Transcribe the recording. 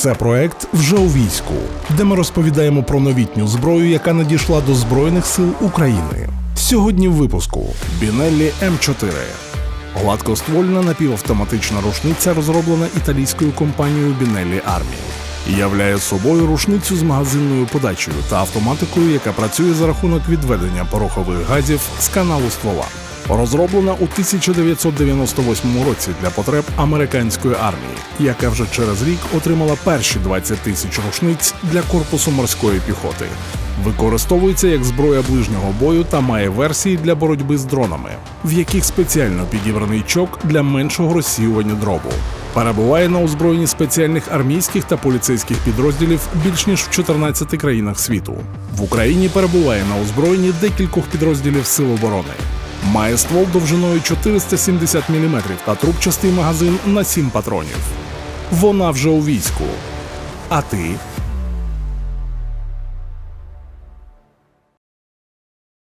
Це проект вже у війську, де ми розповідаємо про новітню зброю, яка надійшла до Збройних сил України. Сьогодні в випуску Бінеллі М4. Гладкоствольна напівавтоматична рушниця, розроблена італійською компанією Бінеллі Армі. Являє собою рушницю з магазинною подачею та автоматикою, яка працює за рахунок відведення порохових газів з каналу ствола. Розроблена у 1998 році для потреб американської армії, яка вже через рік отримала перші 20 тисяч рушниць для корпусу морської піхоти. Використовується як зброя ближнього бою та має версії для боротьби з дронами, в яких спеціально підібраний чок для меншого розсіювання дробу. Перебуває на озброєнні спеціальних армійських та поліцейських підрозділів більш ніж в 14 країнах світу. В Україні перебуває на озброєнні декількох підрозділів Сил оборони. Має ствол довжиною 470 мм та трубчастий магазин на 7 патронів. Вона вже у війську. А ти